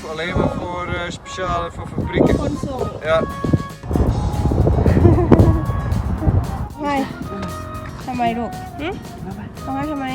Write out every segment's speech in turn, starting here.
voor- alleen maar voor eh, speciale voor fabrieken. คนส่ง Ja, ไม่ทำไม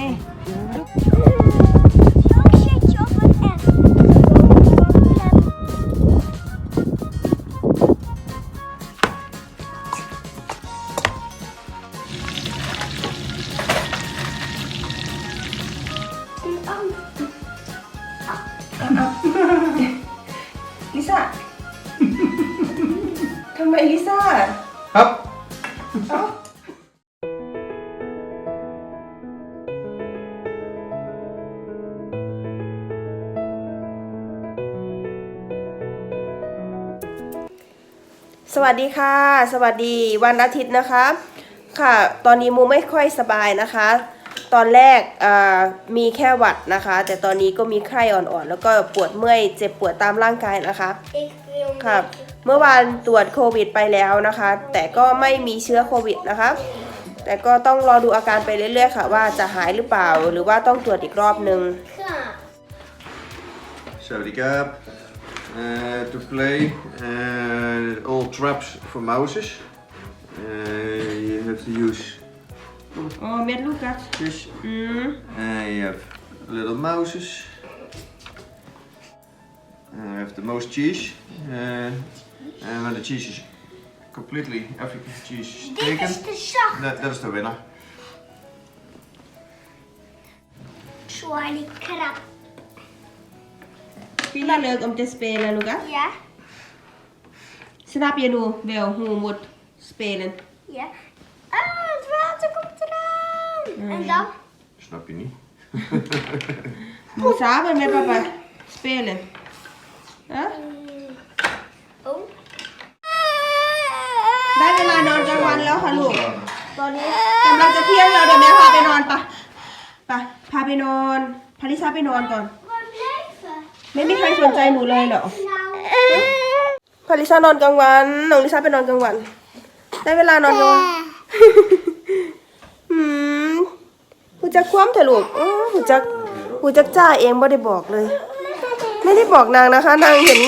วัสดีค่ะ สวัสดีวันอาทิตย์นะคะ ค่ะ ตอนนี้มูไม่ค่อยสบายนะคะ ตอนแรกมีแค่หวัดนะคะ แต่ตอนนี้ก็มีไข้อ่อนๆ แล้วก็ปวดเมื่อยเจ็บปวดตามร่างกายนะคะครับเมื่อวานตรวจโควิดไปแล้วนะคะ แต่ก็ไม่มีเชื้อโควิดนะคะ แต่ก็ต้องรอดูอาการไปเรื่อยๆค่ะ ว่าจะหายหรือเปล่าหรือว่าต้องตรวจอีกรอบนึง Ja. Zo, die kaap. Eh, Eh, to play eh, all traps for mouses. Eh, you have to use. Oh, met Lucas. Yes. Mm. You have little mouses. And we have the most cheese. and when the cheese is completely every cheese taken, Dit is de. That, is the winner. Zwarte krap. พี่ละเลิก om te spelen, Lucas. Ja. Snap je nu wel hoe we moet spelen? Ja. Ah, het water komt eraan. En dan? Snap je niet? Moet samen met papa spelen. Huh? Oh. ได้เวลานอนกลางวันแล้วค่ะลูก ตอนนี้กำลังจะเที่ยงแล้วเดี๋ยวแม่พาไปนอนปะปะพาไปนอนพาลิซาไปนอนก่อน Waar blijven? ไม่มีใครสนใจหนูเลยเหรอ Nou. พาลิซานอนกลางวันน้องลิซาไปนอนกลางวัน ได้เวลานอนกลางวันอืมหูจักคว่ำเถอะลูกอื้อหูจักหูจักจ้าเองไม่ได้บอกเลย ไม่ได้บอกนางนะคะ นางเห็น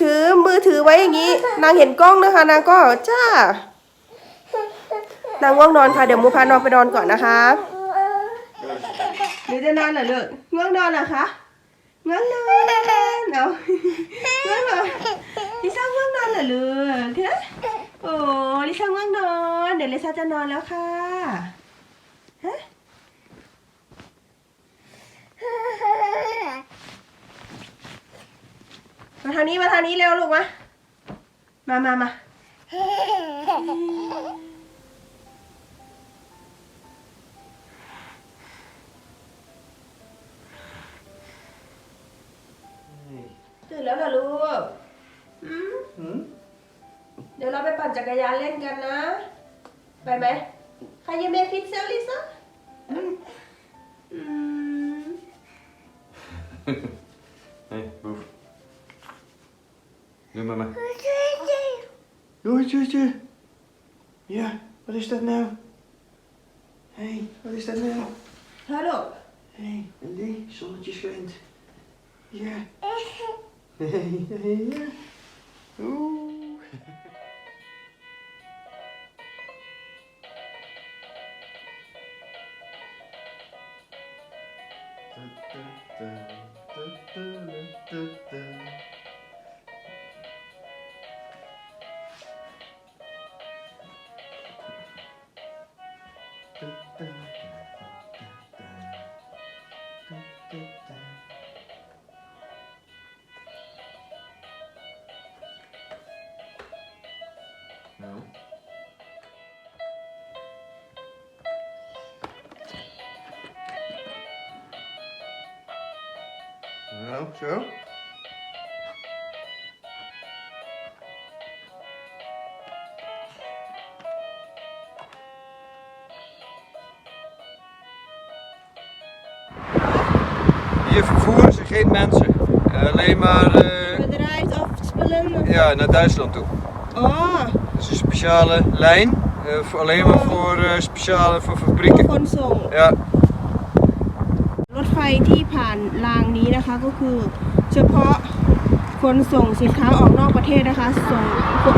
ถือมือถือไว้อย่างนี้ นางเห็นกล้องนะคะ นางก็จ้า นางง่วงนอนค่ะ เดี๋ยวมูพานอนไปนอนก่อนนะคะเดี๋ยวจะนอนเหรอลูกง่วงนอนเหรอคะ ง่วงนอนเอาง่วงนอนลิซ่าง่วงนอนเหรอลูกฮะโอ้ลิซ่าง่วงนอน เดี๋ยวลิซ่าจะนอนแล้วค่ะฮะมาทางนี้มาทางนี้เร็วลูกมา มามามา ตื่นแล้วเหรอลูกอืมเดี๋ยวเราไปปั่นจักรยานเล่นกันนะ ไปไหมใครยังไม่ฟิตเซลลิซ่าอืม Hey, boef. Doe maar maar. Doei, tjutje. Ja, wat is dat nou? Nou. Nou, zo. Hier vervoeren ze geen mensen. Alleen maar... Uh, Bedrijf of spullen? Ja, naar Duitsland toe. Oh. Dat is een speciale lijn. Eh, alleen maar voor eh, speciale voor fabrieken. Ja. ฟที่ผ่านรางนี้นะคะก็คือเฉพาะคนส่งสินค้าออกนอกประเทศนะคะ ส่งส่ง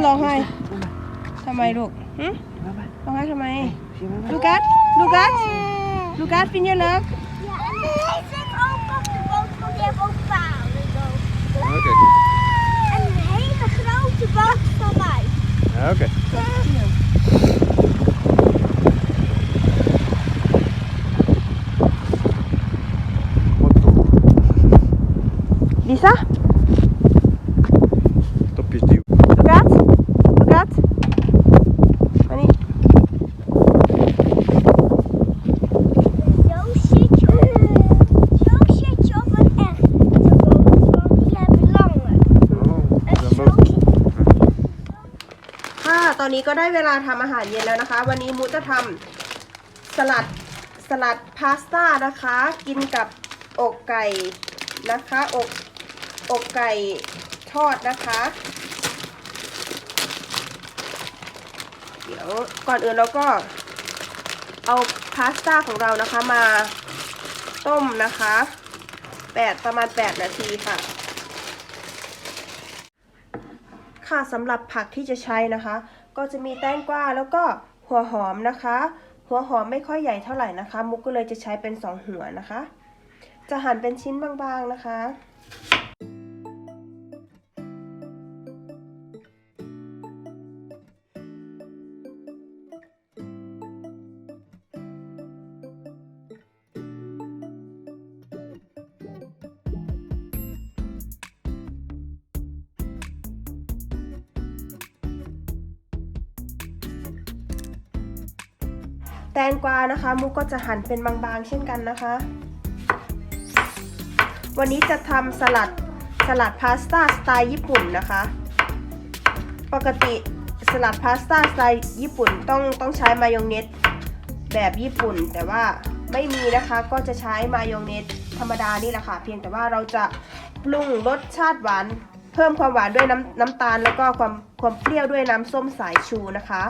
ร้องไห้ทำไมลูกหึร้องไห้ทำไม ลูกัส ลูกัส ลูกัสฟินเยอะเลิก Ja, en hij zit ook op de boot, want die heeft ook palen. zo. Oké. En een hele grote boot van mij. Ja, oké. ลิ นี้ก็ได้เวลาทำอาหารเย็นแล้วนะคะ วันนี้มูจะทำสลัดสลัดพาสต้านะคะ กินกับอกไก่นะคะอกอกไก่ทอดนะคะ เดี๋ยวก่อนอื่นเราก็เอาพาสต้าของเรานะคะมาต้มนะคะแปดประมาณ 8 นาทีค่ะ ค่ะสำหรับผักที่จะใช้นะคะ ก็จะมีแตงกวาแล้วก็หัวหอมนะคะ หัวหอมไม่ค่อยใหญ่เท่าไหร่นะคะ มุกก็เลยจะใช้เป็น 2 หัวนะคะ จะหั่นเป็นชิ้นบางๆนะคะ งกวานะคะ มุกก็จะหั่นเป็นบางๆ เช่นกันนะคะ วันนี้จะทำสลัดสลัดพาสต้าสไตล์ญี่ปุ่นนะคะ ปกติสลัดพาสต้าสไตล์ญี่ปุ่นต้องต้องใช้มายองเนสแบบญี่ปุ่น แต่ว่าไม่มีนะคะก็จะใช้มายองเนสธรรมดานี่แหละค่ะ เพียงแต่ว่าเราจะปรุงรสชาติหวาน เพิ่มความหวานด้วยน้ำน้ำตาล แล้วก็ความความเปรี้ยวด้วยน้ำส้มสายชูนะคะ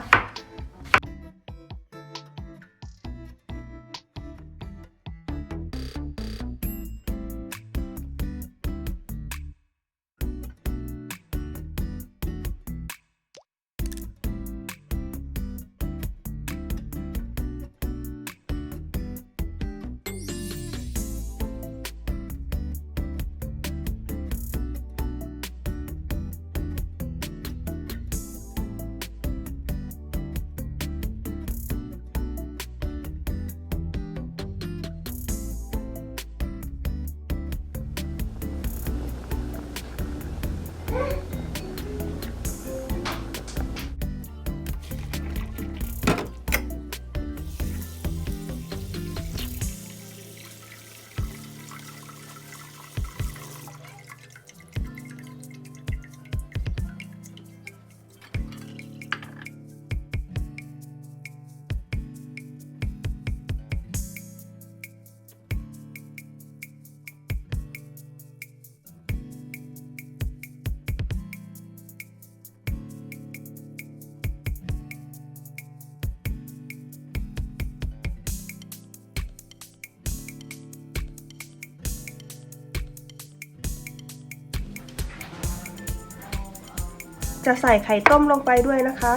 จะใส่ไข่ต้มลงไปด้วยนะคะ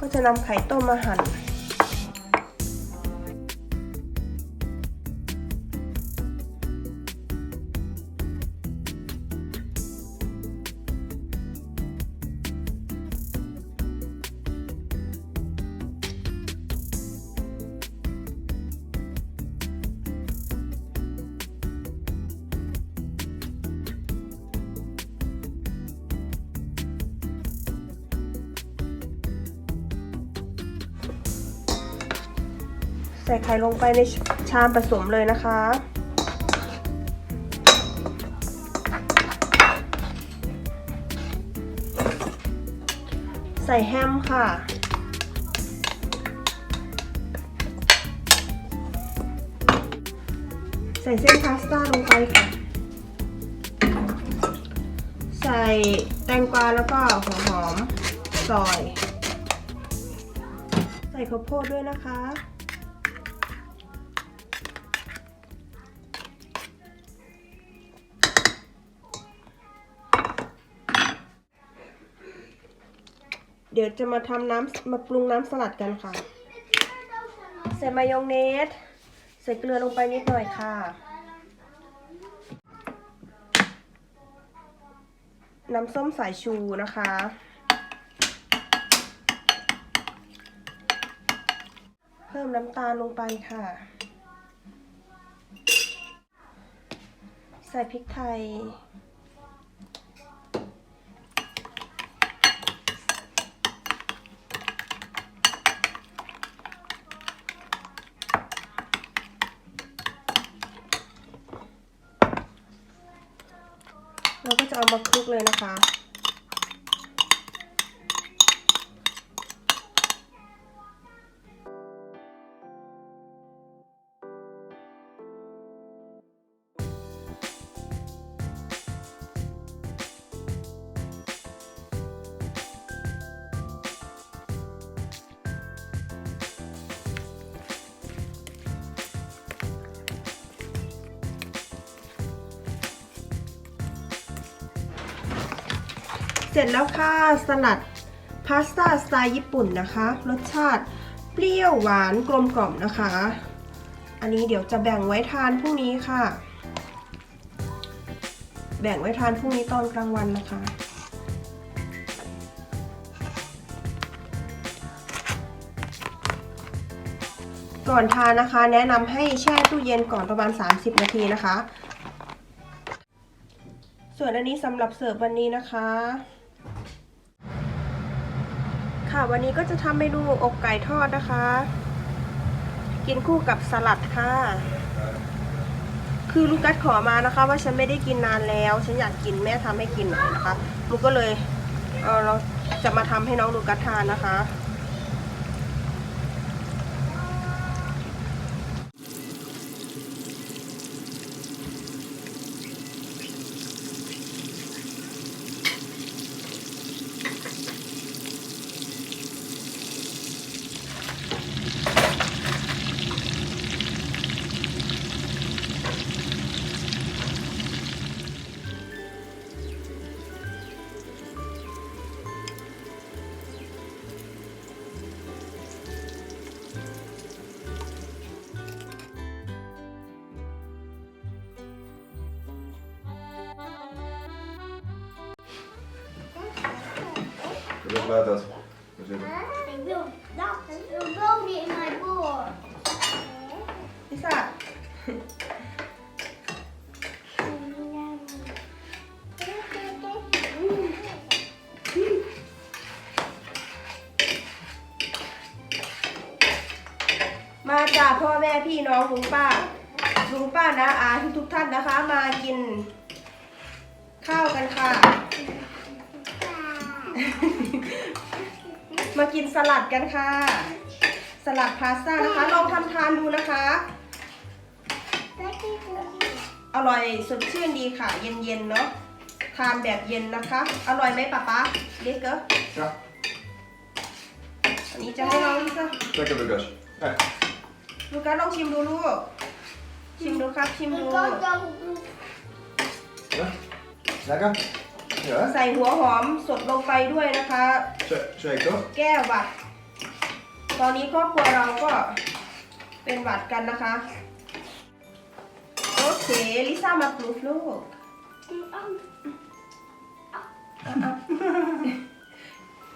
ก็จะนำไข่ต้มมาหั่น ส่ไข่ลงไปในชามผสมเลยนะคะ ใส่แฮมค่ะ ใส่เส้นพาสต้าลงไปค่ะ ใส่แตงกวาแล้วก็หัวหอมซอย ใส่ข้าวโพดด้วยนะคะ เดี๋ยวจะมาทำน้ำมาปรุงน้ำสลัดกันค่ะ ใส่มายองเนส ใส่เกลือลงไปนิดหน่อยค่ะ น้ำส้มสายชูนะคะ เพิ่มน้ำตาลลงไปค่ะ ใส่พริกไทย จะเอามาคลุกเลยนะคะ เสร็จแล้วค่ะ สลัดพาสต้าสไตล์ญี่ปุ่นนะคะ รสชาติเปรี้ยวหวานกลมกล่อมนะคะ อันนี้เดี๋ยวจะแบ่งไว้ทานพรุ่งนี้ค่ะ แบ่งไว้ทานพรุ่งนี้ตอนกลางวันนะคะก่อนทานนะคะ แนะนำให้แช่ตู้เย็นก่อนประมาณ 30 นาทีนะคะ ส่วนอันนี้สำหรับเสิร์ฟวันนี้นะคะ ค่ะ วันนี้ก็จะทำเมนูอกไก่ทอดนะคะ กินคู่กับสลัดค่ะ คือลูกกัดขอมานะคะ ว่าฉันไม่ได้กินนานแล้ว ฉันอยากกินแม่ทำให้กินหน่อยนะคะลูกก็เลยเออเราจะมาทำให้น้องลูกกัดทานนะคะ Dus laat dat. We zitten. Ik wil dat. Ik wil boven in mijn boord. พิซซ่า มาจากพ่อแม่พี่น้องลุงป้าลุงป้านะอาทุกทุกๆท่านนะคะ มากิน ข้าวกันค่ะ มากินสลัดกันค่ะ สลัดพาสต้านะคะ ลองทำทานดูนะคะ อร่อยสดชื่นดีค่ะ เย็นๆเนาะ ทานแบบเย็นนะคะ อร่อยไหมป๊าป๊าเด็กเกอ Ja, อันนี้จะให้น้องลิซ่า lekker Lucas. Echt. ลูกาลองชิมดูลูก ชิมดูครับ ชิมดู Ik kan dat doen. Ja? Lekker? Ja, ใส่หัวหอมสดลงไปด้วยนะคะ Z- zeker. แก้หวัดตอนนี้ครอบครัวเราก็เป็นหวัดกันนะคะ โอเค ลิซ่ามาปลูกลูก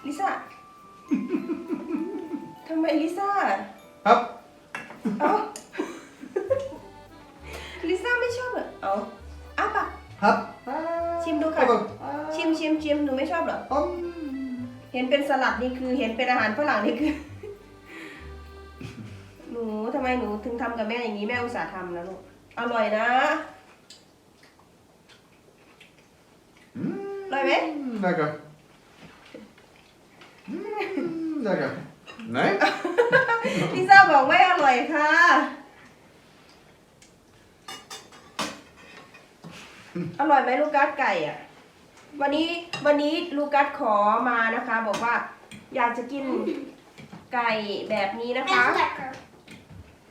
ลิซ่าทำไมลิซ่า Hop. เอ้าลิซ่าไม่ชอบเหรอเอาอ้าปาก Hop. ชิมดูค่ะ Hop. ชิมชิมชิมหนูไม่ชอบเหรอ Om. เห็นเป็นสลัดนี่คือ เห็นเป็นอาหารฝรั่งนี่คือหนูนูทำไมหนูถึงทำกับแม่อย่างนี้แม่อุตส่าห์ทำนะลูก อร่อยนะ Mm, Lekker? Lekker. Mm, lekker. Nee? ลิซ่าบอกไม่อร่อยค่ะ อร่อยไหมลูกัสไก่อะ วันนี้วันนี้ลูกัสขอมานะคะ บอกว่าอยากจะกินไก่แบบนี้นะคะ Echt lekker.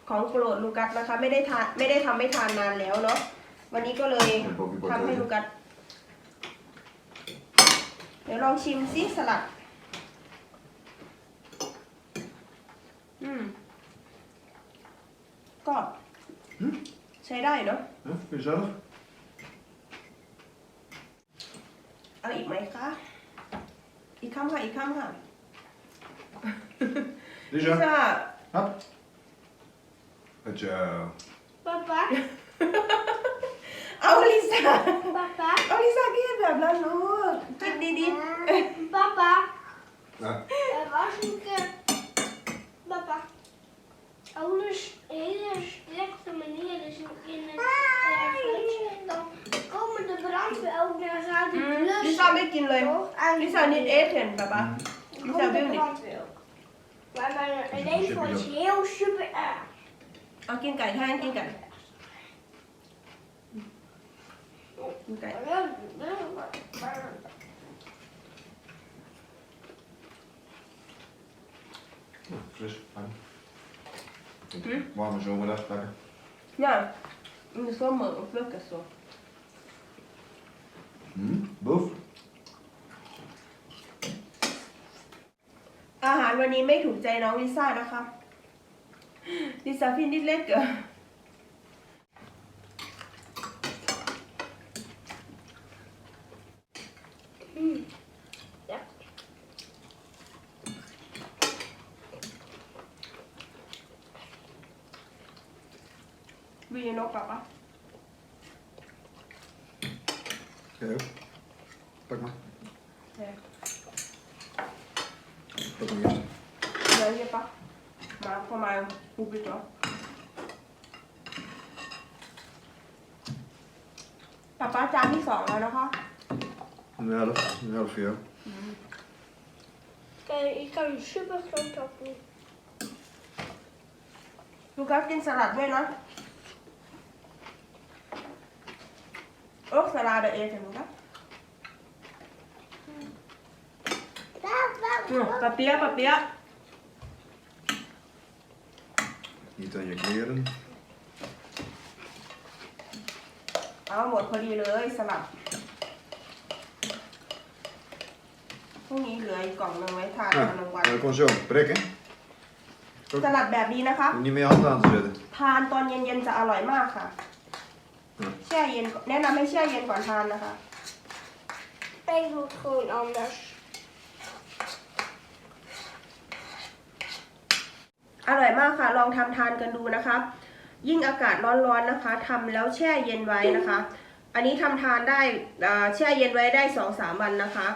ของโปรดลูกัสนะคะ ไม่ได้ทานไม่ได้ทำไม่ทานนานแล้วเนาะวันนี้ก็เลย Ja, Bobby Bobby. ทำให้ลูกัสเดี๋ยวลองชิมซิสลัด อืมก็อืมใช้ได้เนาะ Ja, gezellig. เอาอีกไหมคะ อีกคำค่ะ อีกคำค่ะ ลิ Lisa. ซ่า Hop. Zo. Papa, เอาลิซ่า papa, เอาลิซ่ากินแบบนั้นลูกกินดีๆ papa. Ja. Er was een keer. Papa. Ouders hele slechte manieren is in het ergens. Dan komen de brandweer ook naar gaat die อืม blussen. ลิซ่าไม่กินเลย toch? En ลิซ่านิดเอทเห็นปะปะ dan ลิซ่า komt วิว de นี่ brandweer ook. Maar mijn leven is heel super erg. เอากินไก่แทนกินไก่กินไก่ Ja, fris. Fijn. Hm? Warme zomerdag, lekker. เนี่ยมันส้มเหมือนเลือกกับส้ม Mm, boef. อาหารวันนี้ ไม่ถูกใจน้องลิซ่านะคะลิซ่าพี่นิดเล็กเกินวีนกปะปะ Jij ook? Pak maar. เดี๋ยว Pak maar eerst. เดี๋ยวเยอะปะมาประ มาณหูปิดเหรอป้าป้าจานที่สองแล้วนะคะ Een helft. Een helft voor jou. Kijk, ik kan een super groot appel. ลูกค้ากินสลัดด้วยนะโอ๊กสลัดเองถึงนะอืมปะเปี๊ยะปะเปี๊ยะ Niet aan je kleren. เอาหมดพอดีเลยสลัดพรุ่งนี้เหลืออีกกล่องหนึ่งไว้ทานตอนกลางวัน Ja, dat kon zo. Prikken. สลัดแบบนี้นะคะ Niet meer je hand aan te zetten. ทานตอนเย็นๆจะอร่อยมากค่ะ อืม แช่เย็นก่อนแนะนำให้แช่เย็นก่อนทานนะคะ Ik doe het gewoon anders. อร่อยมากค่ะ ลองทำทานกันดูนะคะ ยิ่งอากาศร้อนๆนะคะทำแล้วแช่เย็นไว้นะคะ อันนี้ทำทานได้แช่เย็นไว้ได้สองสามวันนะคะ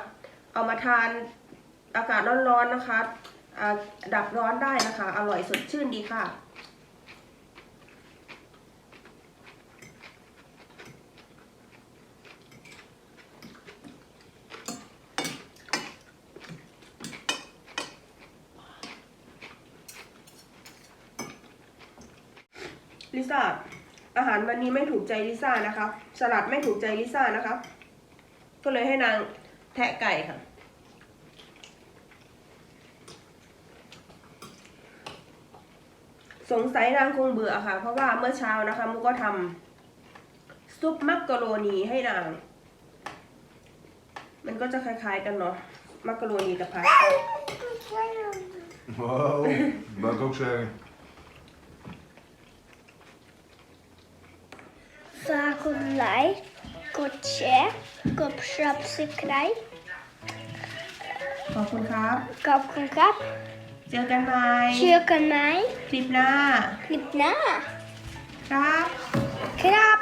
เอามาทานอากาศร้อนๆนะคะดับร้อนได้นะคะ อร่อยสดชื่นดีค่ะ ลิซ่าอาหารวันนี้ไม่ถูกใจลิซ่านะคะ สลัดไม่ถูกใจลิซ่านะคะ ก็เลยให้นางแทะไก่ค่ะ สงสัยนางคงเบื่อค่ะ เพราะว่าเมื่อเช้านะคะมุกก็ทำซุปมักกะโรนีให้นาง มันก็จะคล้ายๆกันเนาะ มักกะโรนีกับพาสต้า Wow. Wou ik ook zeggen. Vagelij, kotje, kop subscribe, ขอบคุณครับ kap van kap, เจอกันใหม่ chicken mij, คลิปหน้า knip na, ครับ krap.